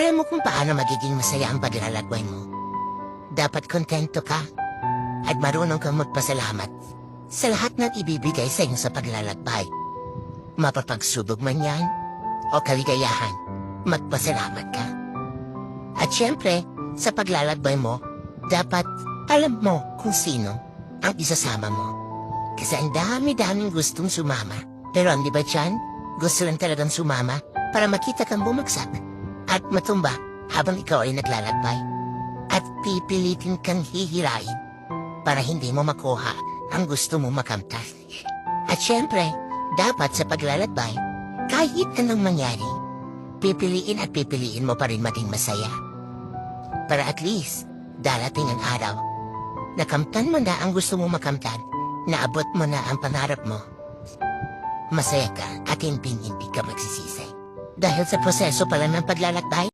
Alam mo kung paano magiging masaya ang paglalagway mo. Dapat kontento ka at marunong kang magpasalamat sa lahat ng ibibigay sa iyo sa paglalakbay. Mapapagsubog man yan o kaligayahan, magpasalamat ka. At syempre, sa paglalakbay mo, dapat alam mo kung sino ang isasama mo. Kasi ang dami-daming gustong sumama. Pero hindi ba dyan, gusto lang talagang sumama para makita kang bumagsak at matumba habang ikaw ay naglalakbay. At pipilitin kang hihirain para hindi mo makuha ang gusto mo makamtan. At syempre, dapat sa paglalakbay, kahit anong mangyari, pipiliin at pipiliin mo pa rin maging masaya. Para at least, darating ang araw, nakamtan mo na ang gusto mo makamtan, naabot mo na ang pangarap mo. Masaya ka at hindi hindi ka magsisisi. Dahil sa proseso pala ng paglalakbay,